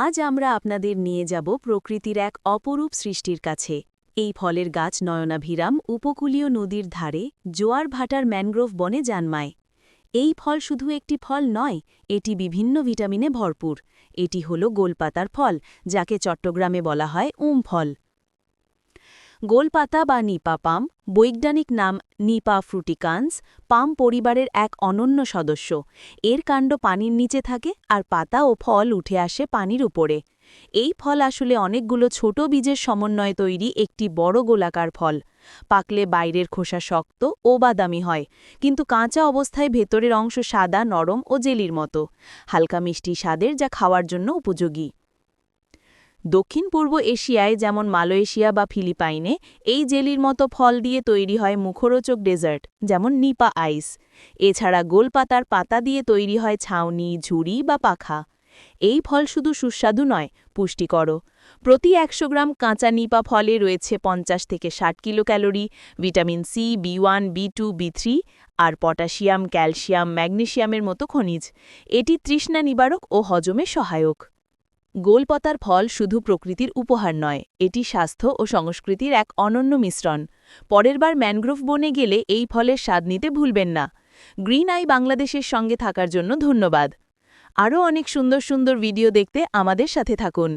আজ আমরা আপনাদের নিয়ে যাব প্রকৃতির এক অপরূপ সৃষ্টির কাছে। এই ফলের গাছ নয়নাভিরাম উপকূলীয় নদীর ধারে জোয়ার ভাটার ম্যানগ্রোভ বনে জন্মায়। এই ফল শুধু একটি ফল নয়, এটি বিভিন্ন ভিটামিনে ভরপুর। এটি হল গোলপাতার ফল, যাকে চট্টগ্রামে বলা হয় উম ফল। গোলপাতা বা নিপা পাম, বৈজ্ঞানিক নাম নিপা ফ্রুটিকান্স, পাম পরিবারের এক অনন্য সদস্য। এর কাণ্ড পানির নিচে থাকে আর পাতা ও ফল উঠে আসে পানির উপরে। এই ফল আসলে অনেকগুলো ছোট বীজের সমন্বয়ে তৈরি একটি বড় গোলাকার ফল। পাকলে বাইরের খোসা শক্ত ও বাদামি হয়, কিন্তু কাঁচা অবস্থায় ভেতরের অংশ সাদা, নরম ও জেলির মতো। হালকা মিষ্টি স্বাদের যা খাওয়ার জন্য উপযোগী। দক্ষিণ পূর্ব এশিয়ায় যেমন মালয়েশিয়া বা ফিলিপাইনে, এই জেলির মতো ফল দিয়ে তৈরি হয় মুখরোচক ডেজার্ট, যেমন নিপা আইস। এছাড়া গোলপাতার পাতা দিয়ে তৈরি হয় ছাউনি ঝুড়ি বা পাখা। এই ফল শুধু সুস্বাদু নয় পুষ্টিকরও প্রতি একশো গ্রাম কাঁচা নিপা ফলে রয়েছে পঞ্চাশ থেকে ষাট kilo calorie vitamin C, B one, B two, B three আর পটাশিয়াম, ক্যালসিয়াম, ম্যাগনেশিয়ামের মতো খনিজ। এটি তৃষ্ণা নিবারক ও হজমে সহায়ক। গোলপাতার ফল শুধু প্রকৃতির উপহার নয়, এটি স্বাস্থ্য ও সংস্কৃতির এক অনন্য মিশ্রণ। পরের বার ম্যানগ্রোভ বনে গেলে এই ফলের স্বাদ নিতে ভুলবেন না। গ্রিন আই বাংলাদেশের সঙ্গে থাকার জন্য ধন্যবাদ। আরও অনেক সুন্দর সুন্দর ভিডিও দেখতে আমাদের সাথে থাকুন।